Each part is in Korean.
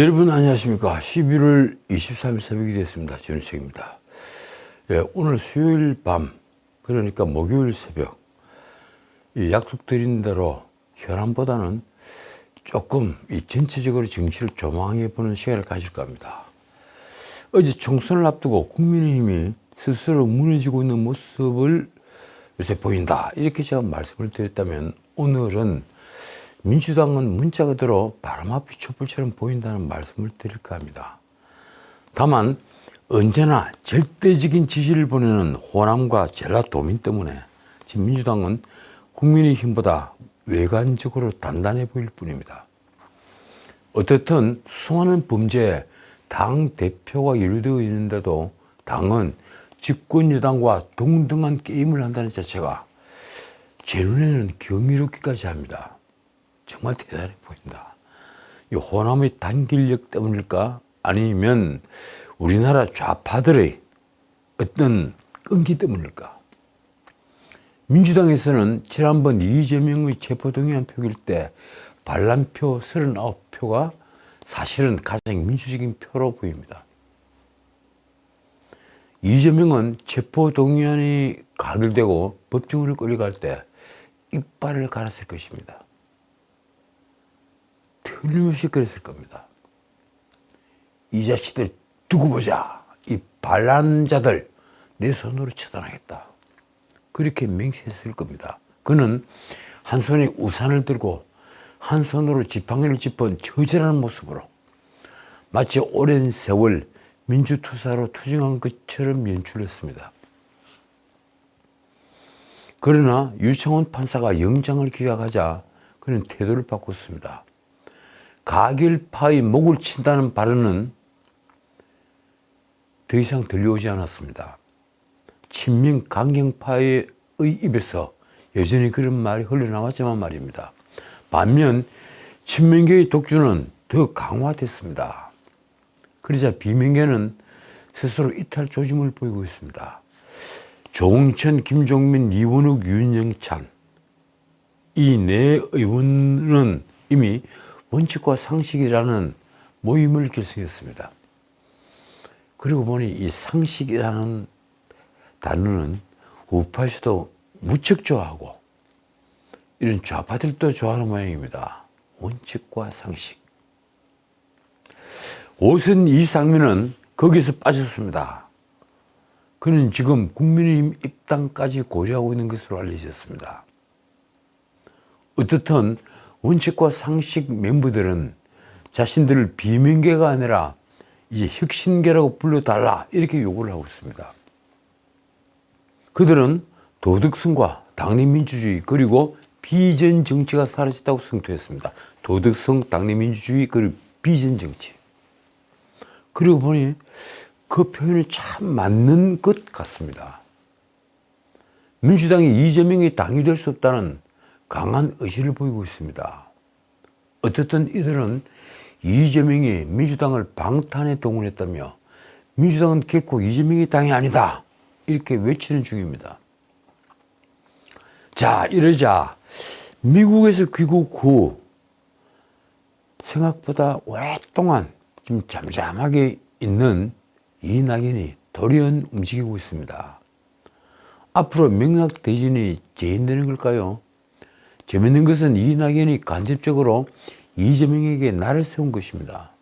여러분 안녕하십니까. 11월 23일 새벽이 됐습니다. 전우책입니다. 예, 오늘 수요일 밤, 그러니까 목요일 새벽, 이 약속드린 대로 현안보다는 조금 이 전체적으로 정치를 조망해 보는 시간을 가질까 합니다. 어제 총선을 앞두고 국민의힘이 스스로 무너지고 있는 모습을 요새 보인다. 이렇게 제가 말씀을 드렸다면 오늘은 민주당은 문자가 들어 바람 앞이 촛불처럼 보인다는 말씀을 드릴까 합니다. 다만 언제나 절대적인 지지를 보내는 호남과 전라 도민 때문에 지금 민주당은 국민의힘보다 외관적으로 단단해 보일 뿐입니다. 어떻든 수많은 범죄에 당 대표가 연루되어 있는데도 당은 집권 여당과 동등한 게임을 한다는 자체가 제 눈에는 경이롭기까지 합니다. 정말 대단해 보인다. 이 호남의 단길력 때문일까? 아니면 우리나라 좌파들의 어떤 끈기 때문일까? 민주당에서는 지난번 이재명의 체포동의안 표기일 때 반란표 39표가 사실은 가장 민주적인 표로 보입니다. 이재명은 체포동의안이 가결되고 법정으로 끌려갈 때 이빨을 갈았을 것입니다. 틀림없이 그랬을 겁니다. 이 자식들 두고 보자. 이 반란자들 내 손으로 처단하겠다. 그렇게 맹세했을 겁니다. 그는 한 손에 우산을 들고 한 손으로 지팡이를 짚은 처절한 모습으로 마치 오랜 세월 민주투사로 투쟁한 것처럼 연출했습니다. 그러나 유창훈 판사가 영장을 기각하자 그는 태도를 바꿨습니다. 가결파의 목을 친다는 발언은 더 이상 들려오지 않았습니다. 친명 강경파의 입에서 여전히 그런 말이 흘러나왔지만 말입니다. 반면 친명계의 독주는 더 강화됐습니다. 그러자 비명계는 스스로 이탈 조짐을 보이고 있습니다. 조홍천, 김종민, 이원욱, 윤영찬 이 네 의원은 이미 원칙과 상식이라는 모임을 결성했습니다. 그리고 보니 이 상식이라는 단어는 우파시도 무척 좋아하고 이런 좌파들도 좋아하는 모양입니다. 원칙과 상식. 오선 이상민은 거기서 빠졌습니다. 그는 지금 국민의힘 입당까지 고려하고 있는 것으로 알려졌습니다. 어떻든 원칙과 상식 멤버들은 자신들을 비명계가 아니라 이제 혁신계라고 불러달라 이렇게 요구를 하고 있습니다. 그들은 도덕성과 당내 민주주의 그리고 비전 정치가 사라졌다고 성토했습니다. 도덕성, 당내 민주주의 그리고 비전 정치. 그리고 보니 그 표현이 참 맞는 것 같습니다. 민주당이 이재명이 당이 될 수 없다는 강한 의지를 보이고 있습니다. 어쨌든 이들은 이재명이 민주당을 방탄에 동원했다며 민주당은 결코 이재명이 당이 아니다. 이렇게 외치는 중입니다. 자, 이러자 미국에서 귀국 후 생각보다 오랫동안 좀 잠잠하게 있는 이낙연이 돌연 움직이고 있습니다. 앞으로 명락 대진이 재현되는 걸까요? 재밌는 것은 이낙연이 간접적으로 이재명에게 나를 세운 것입니다.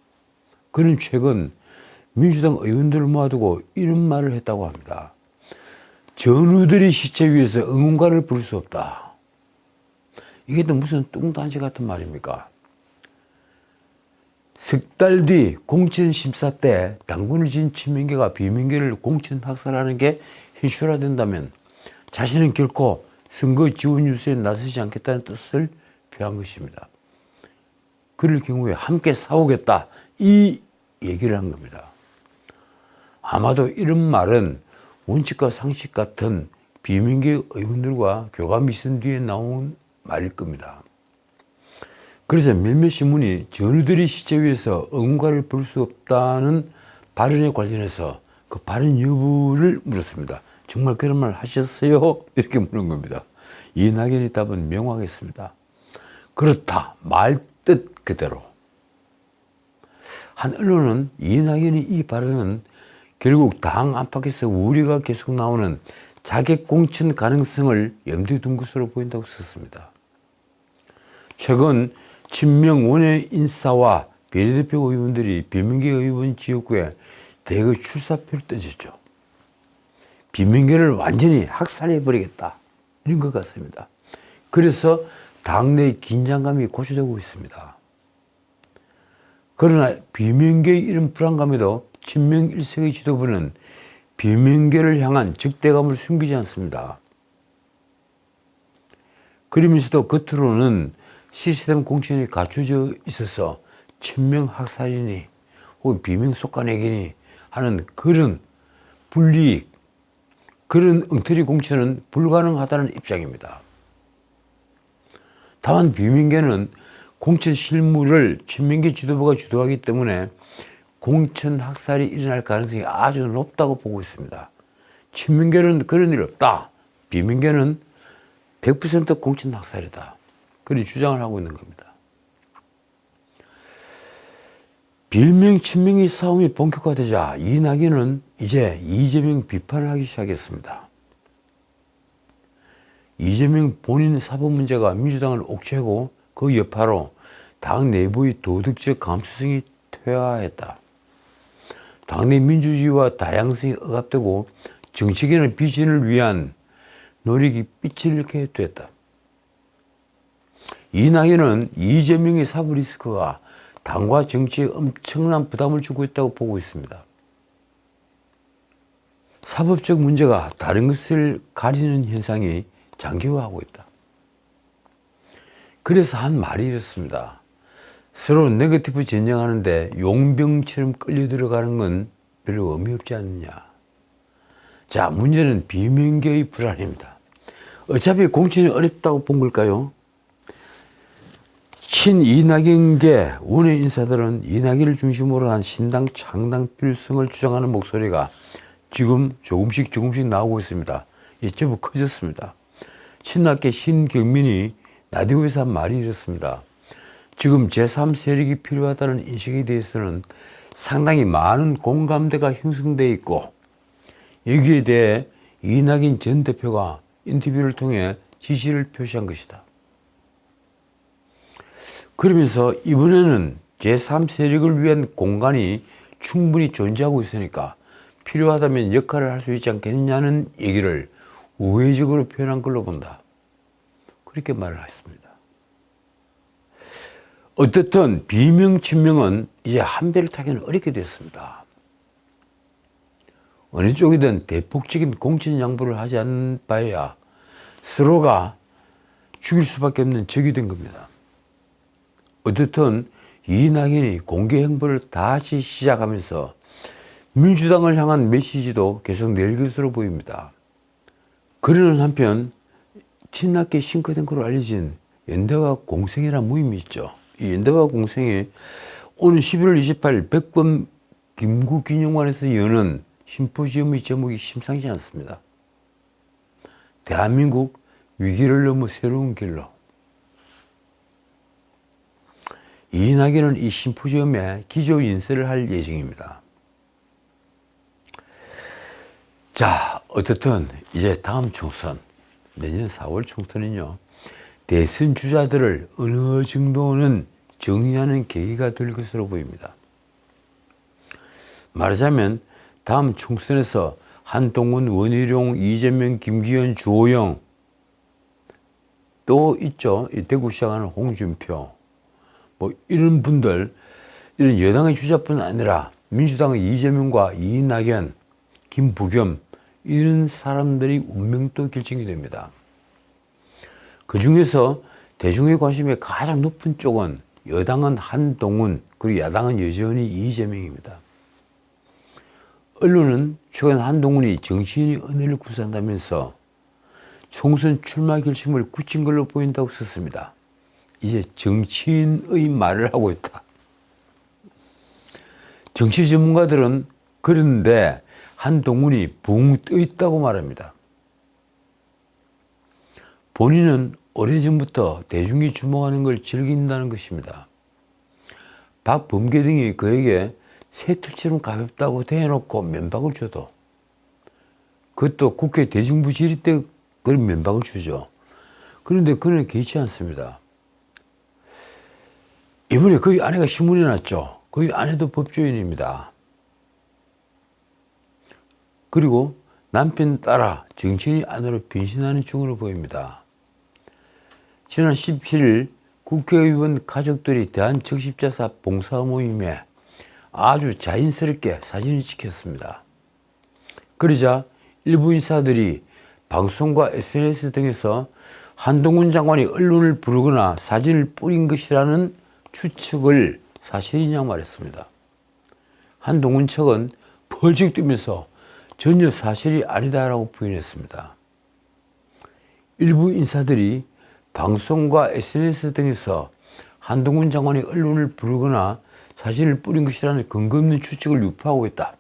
그는 최근 민주당 의원들을 모아두고 이런 말을 했다고 합니다. 전우들이 시체 위에서 응원가를 부를 수 없다. 이게 또 무슨 뚱딴지 같은 말입니까? 석 달 뒤 공천 심사 때 당군을 진 친명계가 비명계를 공천 학살하는 게 현실화된다면 자신은 결코 선거 지원 유세에 나서지 않겠다는 뜻을 표한 것입니다. 그럴 경우에 함께 싸우겠다. 이 얘기를 한 겁니다. 아마도 이런 말은 원칙과 상식 같은 비명계 의원들과 교감이 있은 뒤에 나온 말일 겁니다. 그래서 몇몇 신문이 전우들이 시체 위에서 응가를 볼 수 없다는 발언에 관련해서 그 발언 여부를 물었습니다. 정말 그런 말 하셨어요? 이렇게 물은 겁니다. 이낙연이 답은 명확했습니다. 그렇다. 말 뜻 그대로. 한 언론은 이낙연이 이 발언은 결국 당 안팎에서 우려가 계속 나오는 자객 공천 가능성을 염두에 둔 것으로 보인다고 썼습니다. 최근 친명 원외 인사와 비례대표 의원들이 비명계 의원 지역구에 대거 출사표를 던졌죠. 비명계를 완전히 학살해버리겠다. 것 같습니다. 그래서 당내 긴장감이 고조되고 있습니다. 그러나 비명계의 이런 불안감에도 친명 일색의 지도부는 비명계를 향한 적대감을 숨기지 않습니다. 그러면서도 겉으로는 시스템 공천이 갖춰져 있어서 친명 학살이니 혹은 비명 속가내기니 하는 그런 불이익, 그런 엉터리 공천은 불가능하다는 입장입니다. 다만 비명계는 공천 실무를 친명계 지도부가 주도하기 때문에 공천 학살이 일어날 가능성이 아주 높다고 보고 있습니다. 친명계는 그런 일 없다. 비명계는 100% 공천 학살이다. 그런 주장을 하고 있는 겁니다. 빌명 친명의 싸움이 본격화되자 이낙연은 이제 이재명 비판을 하기 시작했습니다. 이재명 본인 사법 문제가 민주당을 옥죄고 그 여파로 당 내부의 도덕적 감수성이 퇴화했다. 당내 민주주의와 다양성이 억압되고 정치계의 비전을 위한 노력이 빛을 잃게 됐다. 이낙연은 이재명의 사법 리스크가 당과 정치에 엄청난 부담을 주고 있다고 보고 있습니다. 사법적 문제가 다른 것을 가리는 현상이 장기화하고 있다. 그래서 한 말이 이렇습니다. 서로 네거티브 전쟁하는데 용병처럼 끌려 들어가는 건 별로 의미 없지 않느냐. 자, 문제는 비명계의 불안입니다. 어차피 공천이 어렵다고 본 걸까요? 친 이낙연계 원외 인사들은 이낙연을 중심으로 한 신당 창당 필성을 주장하는 목소리가 지금 조금씩 조금씩 나오고 있습니다. 이 제법 커졌습니다. 친낙계 신경민이 라디오에서 한 말이 이렇습니다. 지금 제3세력이 필요하다는 인식에 대해서는 상당히 많은 공감대가 형성되어 있고 여기에 대해 이낙연 전 대표가 인터뷰를 통해 지지를 표시한 것이다. 그러면서 이번에는 제3세력을 위한 공간이 충분히 존재하고 있으니까 필요하다면 역할을 할 수 있지 않겠느냐는 얘기를 우회적으로 표현한 걸로 본다. 그렇게 말을 했습니다. 어떻든 비명 친명은 이제 한 배를 타기는 어렵게 됐습니다. 어느 쪽이든 대폭적인 공천 양보를 하지 않는 바에야 서로가 죽일 수밖에 없는 적이 된 겁니다. 어떻든 이낙연이 공개 행보를 다시 시작하면서 민주당을 향한 메시지도 계속 낼 것으로 보입니다. 그러는 한편 친낙계 싱크탱크로 알려진 연대와 공생이라는 모임이 있죠. 이 연대와 공생이 오는 11월 28일 백범 김구기념관에서 여는 심포지엄의 제목이 심상치 않습니다. 대한민국 위기를 넘어 새로운 길로. 이낙연은 이 심포지엄에 기조 인사를 할 예정입니다. 자, 어떻든 이제 다음 총선, 내년 4월 총선은요, 대선 주자들을 어느 정도는 정리하는 계기가 될 것으로 보입니다. 말하자면 다음 총선에서 한동훈, 원희룡, 이재명, 김기현, 주호영 또 있죠. 이 대구 시장하는 홍준표 뭐 이런 분들 이런 여당의 주자뿐 아니라 민주당의 이재명과 이낙연, 김부겸 이런 사람들이 운명도 결정이 됩니다. 그 중에서 대중의 관심이 가장 높은 쪽은 여당은 한동훈 그리고 야당은 여전히 이재명입니다. 언론은 최근 한동훈이 정치인의 은혜를 구사한다면서 총선 출마 결심을 굳힌 걸로 보인다고 썼습니다. 이제 정치인의 말을 하고 있다. 정치 전문가들은 그런데 한동훈이 붕 떠 있다고 말합니다. 본인은 오래전부터 대중이 주목하는 걸 즐긴다는 것입니다. 박범계 등이 그에게 새털처럼 가볍다고 대놓고 면박을 줘도 그것도 국회 대정부 질의 때 그런 면박을 주죠. 그런데 그는 개의치 않습니다. 이번에 그 아내가 신문에 났죠. 그 아내도 법조인입니다. 그리고 남편 따라 정치인이 안으로 변신하는 중으로 보입니다. 지난 17일 국회의원 가족들이 대한적십자사 봉사 모임에 아주 자연스럽게 사진을 찍혔습니다. 그러자 일부 인사들이 방송과 SNS 등에서 한동훈 장관이 언론을 부르거나 사진을 뿌린 것이라는 추측을 사실이냐 말했습니다. 한동훈 측은 벌쩍 뛰면서 전혀 사실이 아니다라고 부인했습니다. 일부 인사들이 방송과 SNS 등에서 한동훈 장관이 언론을 부르거나 사진을 뿌린 것이라는 근거 없는 추측을 유포하고 있다.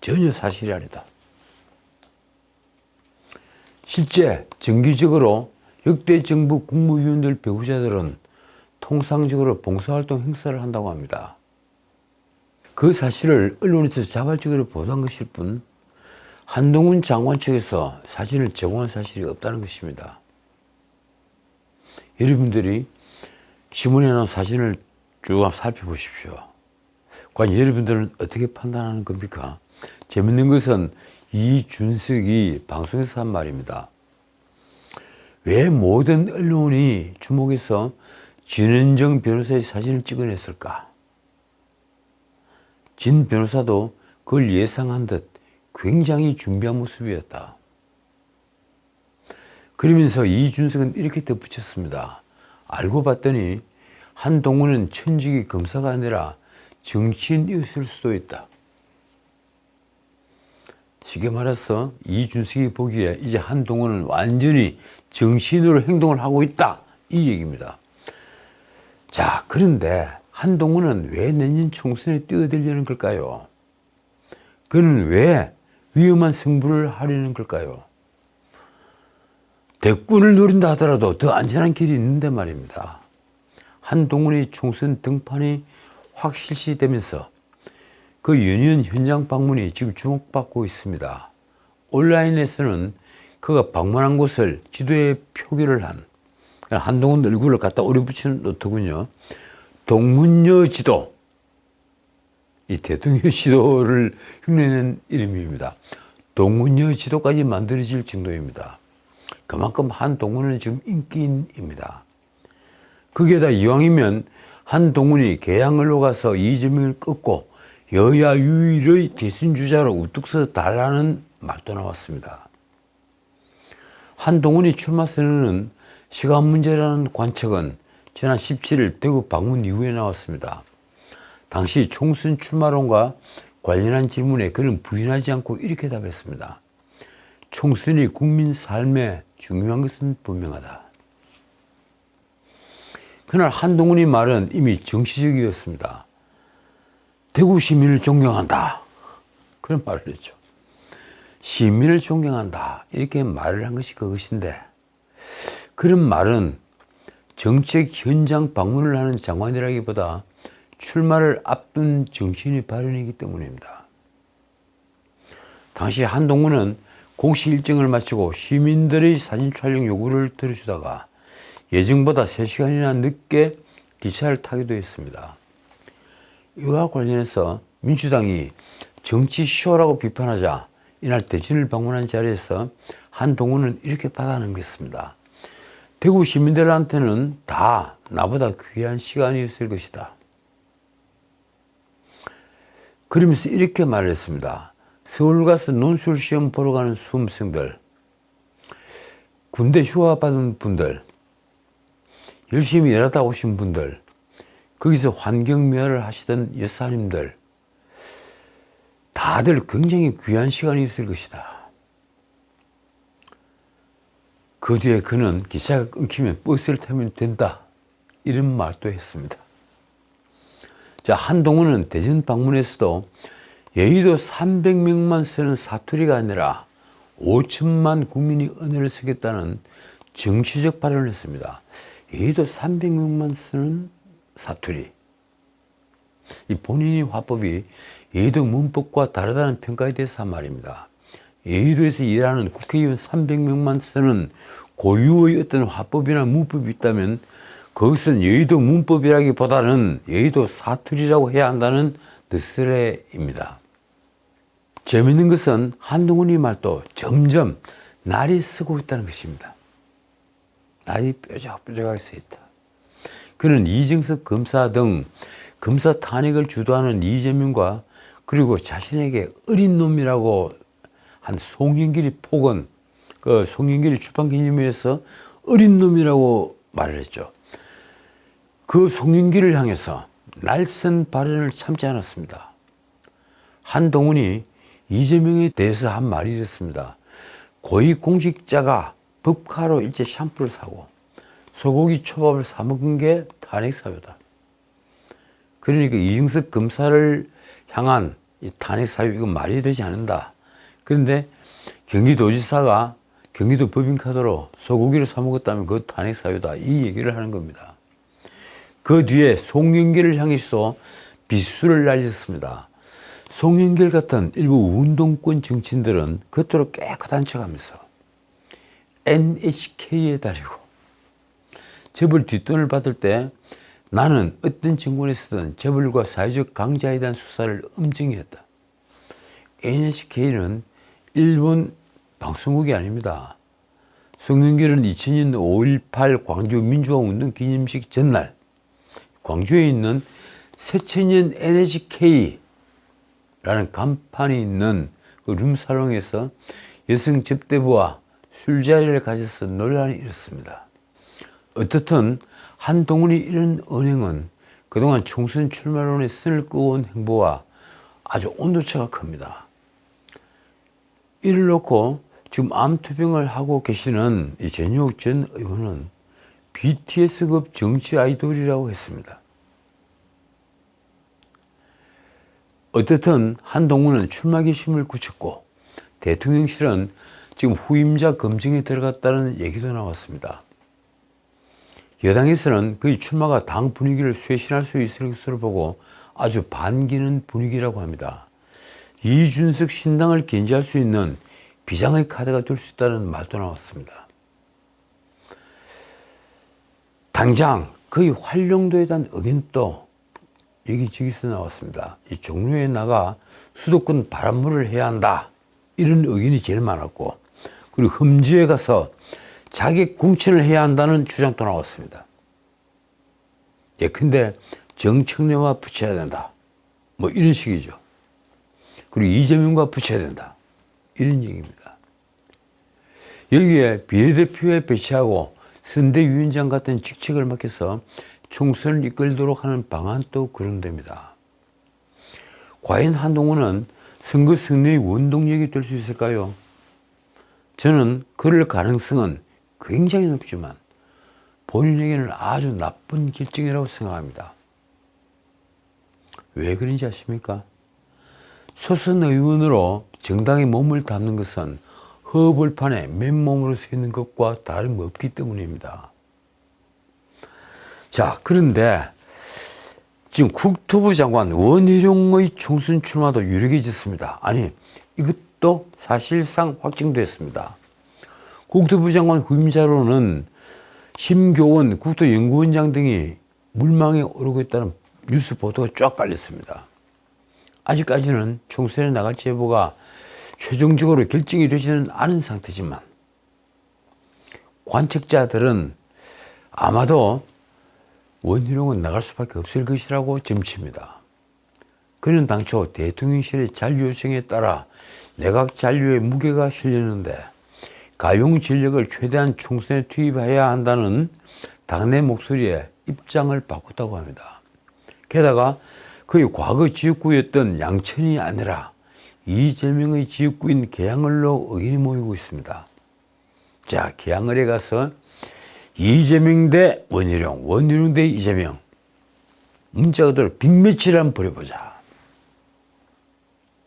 전혀 사실이 아니다. 실제 정기적으로 역대 정부 국무위원들 배우자들은 통상적으로 봉사활동 행사를 한다고 합니다. 그 사실을 언론에서 자발적으로 보도한 것일 뿐 한동훈 장관 측에서 사진을 제공한 사실이 없다는 것입니다. 여러분들이 신문에 나온 사진을 쭉 살펴보십시오. 과연 여러분들은 어떻게 판단하는 겁니까? 재밌는 것은 이준석이 방송에서 한 말입니다. 왜 모든 언론이 주목해서 진은정 변호사의 사진을 찍어냈을까? 진 변호사도 그걸 예상한 듯 굉장히 준비한 모습이었다. 그러면서 이준석은 이렇게 덧붙였습니다. 알고 봤더니 한동훈은 천직이 검사가 아니라 정치인이었을 수도 있다. 쉽게 말해서 이준석이 보기에 이제 한동훈은 완전히 정신으로 행동을 하고 있다. 이 얘기입니다. 자, 그런데 한동훈은 왜 내년 총선에 뛰어들려는 걸까요? 그는 왜 위험한 승부를 하려는 걸까요? 대권을 노린다 하더라도 더 안전한 길이 있는데 말입니다. 한동훈의 총선 등판이 확 실시 되면서 그 연이은 현장 방문이 지금 주목받고 있습니다. 온라인에서는 그가 방문한 곳을 지도에 표기를 한 한동훈 얼굴을 갖다 오려붙이는 노트군요. 동문여 지도. 이 대통령 지도를 흉내낸 이름입니다. 동문여 지도까지 만들어질 정도입니다. 그만큼 한동훈은 지금 인기인입니다. 거기에다 이왕이면 한동훈이 개항을로 가서 이재명을 끊고 여야 유일의 대선 주자로 우뚝 서 달라는 말도 나왔습니다. 한동훈이 출마 선언은 시간 문제라는 관측은 지난 17일 대구 방문 이후에 나왔습니다. 당시 총선 출마론과 관련한 질문에 그는 부인하지 않고 이렇게 답했습니다. 총선이 국민 삶에 중요한 것은 분명하다. 그날 한동훈의 말은 이미 정치적이었습니다. 대구 시민을 존경한다. 그런 말을 했죠. 시민을 존경한다. 이렇게 말을 한 것이 그것인데, 그런 말은 정책 현장 방문을 하는 장관이라기보다 출마를 앞둔 정치인의 발언이기 때문입니다. 당시 한동훈은 공식 일정을 마치고 시민들의 사진 촬영 요구를 들어주다가 예정보다 3시간이나 늦게 기차를 타기도 했습니다. 이와 관련해서 민주당이 정치 쇼라고 비판하자 이날 대진을 방문한 자리에서 한동훈은 이렇게 받아넘겼습니다. 대구 시민들한테는 다 나보다 귀한 시간이었을 것이다. 그러면서 이렇게 말을 했습니다. 서울 가서 논술 시험 보러 가는 수험생들, 군대 휴가 받은 분들, 열심히 일하다 오신 분들, 거기서 환경미화를 하시던 여사님들, 다들 굉장히 귀한 시간이 있을 것이다. 그 뒤에 그는 기차가 끊기면 버스를 타면 된다. 이런 말도 했습니다. 자, 한동훈은 대전 방문에서도 여의도 300명만 쓰는 사투리가 아니라 5천만 국민이 은혜를 쓰겠다는 정치적 발언을 했습니다. 여의도 300명만 쓰는 사투리. 이 본인이 화법이 예의도 문법과 다르다는 평가에 대해서 한 말입니다. 예의도에서 일하는 국회의원 300명만 쓰는 고유의 어떤 화법이나 문법이 있다면 그것은 여의도 문법이라기보다는 여의도 사투리라고 해야 한다는 뜻스레입니다. 재밌는 것은 한동훈이 말도 점점 날이 쓰고 있다는 것입니다. 날이 뾰족뾰족하게 서 있다. 그는 이정석 검사 등 검사 탄핵을 주도하는 이재명과 그리고 자신에게 어린 놈이라고 한 송영길이 폭언, 그 송영길이 출판 기념회에서 어린 놈이라고 말을 했죠. 그 송영길을 향해서 날선 발언을 참지 않았습니다. 한동훈이 이재명에 대해서 한 말이 이렇습니다. 고위공직자가 법카로 일제 샴푸를 사고 소고기 초밥을 사 먹은 게 탄핵 사유다. 그러니까 이중석 검사를 향한 이 탄핵 사유 이건 말이 되지 않는다. 그런데 경기도지사가 경기도 법인카드로 소고기를 사 먹었다면 그 탄핵 사유다. 이 얘기를 하는 겁니다. 그 뒤에 송영길을 향해서 비수를 날렸습니다. 송영길 같은 일부 운동권 정치인들은 겉으로 깨끗한 척하면서 NHK에 다리고 재벌 뒷돈을 받을 때 나는 어떤 정권에서든 재벌과 사회적 강자에 대한 수사를 엄정히 했다. NHK는 일본 방송국이 아닙니다. 송영길은 2000년 5.18 광주 민주화운동 기념식 전날 광주에 있는 새천년 NHK라는 간판이 있는 그 룸사롱에서 여성 접대부와 술자리를 가져서 논란이 일었습니다. 어떻든 한동훈이 이런 은행은 그동안 총선 출마론에 선을 끄어온 행보와 아주 온도차가 큽니다. 이를 놓고 지금 암투병을 하고 계시는 이 전용욱 전 의원은 BTS급 정치 아이돌이라고 했습니다. 어쨌든 한동훈은 출마 결심을 굳혔고 대통령실은 지금 후임자 검증에 들어갔다는 얘기도 나왔습니다. 여당에서는 그의 출마가 당 분위기를 쇄신할 수 있을 것으로 보고 아주 반기는 분위기라고 합니다. 이준석 신당을 견제할 수 있는 비장의 카드가 될 수 있다는 말도 나왔습니다. 당장 그의 활용도에 대한 의견도 여기저기서 나왔습니다. 이 종로에 나가 수도권 바람물을 해야 한다. 이런 의견이 제일 많았고, 그리고 흠지에 가서 자객 공천을 해야 한다는 주장도 나왔습니다. 예, 근데 정청래와 붙여야 된다. 뭐 이런 식이죠. 그리고 이재명과 붙여야 된다. 이런 얘기입니다. 여기에 비례대표에 배치하고 선대위원장 같은 직책을 맡겨서 총선을 이끌도록 하는 방안도 거론됩니다. 과연 한동훈은 선거 승리의 원동력이 될 수 있을까요? 저는 그럴 가능성은 굉장히 높지만 본인에게는 아주 나쁜 결정이라고 생각합니다. 왜 그런지 아십니까? 초선 의원으로 정당에 몸을 담는 것은 허벌판에 맨몸으로 서 있는 것과 다름없기 때문입니다. 자, 그런데 지금 국토부 장관 원희룡의 총선 출마도 유력해졌습니다. 아니, 이것도 사실상 확정됐습니다. 국토부 장관 후임자로는 심교원 국토연구원장 등이 물망에 오르고 있다는 뉴스 보도가 쫙 깔렸습니다. 아직까지는 총선에 나갈지 여부가 최종적으로 결정이 되지는 않은 상태지만 관측자들은 아마도 원희룡은 나갈 수밖에 없을 것이라고 점칩니다. 그는 당초 대통령실의 잔류 요청에 따라 내각 잔류의 무게가 실렸는데 가용 진력을 최대한 총선에 투입해야 한다는 당내 목소리에 입장을 바꿨다고 합니다. 게다가 그의 과거 지역구였던 양천이 아니라 이재명의 지역구인 계양을로 의견이 모이고 있습니다. 자, 계양을에 가서 이재명 대 원희룡, 원희룡 대 이재명. 문자가 들어 빅매치를 한번 벌여보자.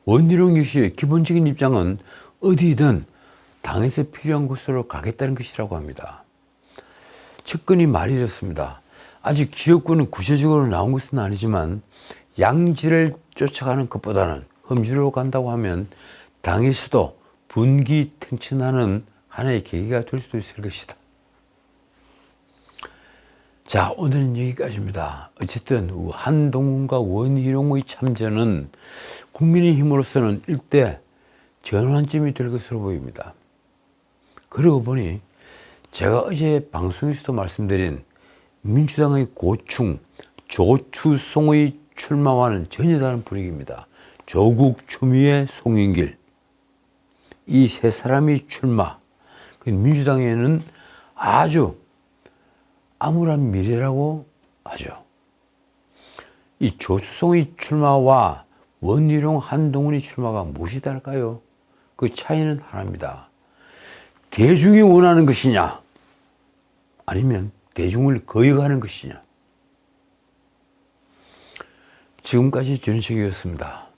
원희룡 역시 기본적인 입장은 어디든 당에서 필요한 곳으로 가겠다는 것이라고 합니다. 측근이 말이 이렇습니다. 아직 지역구는 구체적으로 나온 것은 아니지만 양지를 쫓아가는 것보다는 험지로 간다고 하면 당에서도 분기탱천하는 하나의 계기가 될 수도 있을 것이다. 자, 오늘은 여기까지입니다. 어쨌든 한동훈과 원희룡의 참전은 국민의힘으로서는 일대 전환점이 될 것으로 보입니다. 그러고 보니 제가 어제 방송에서도 말씀드린 민주당의 고충, 조추송의 출마와는 전혀 다른 분위기입니다. 조국, 추미애, 송영길 이 세 사람이 출마. 그 민주당에는 아주 암울한 미래라고 하죠. 이 조수송의 출마와 원희룡 한동훈의 출마가 무엇이 다를까요? 그 차이는 하나입니다. 대중이 원하는 것이냐? 아니면 대중을 거역하는 것이냐? 지금까지 전식이었습니다.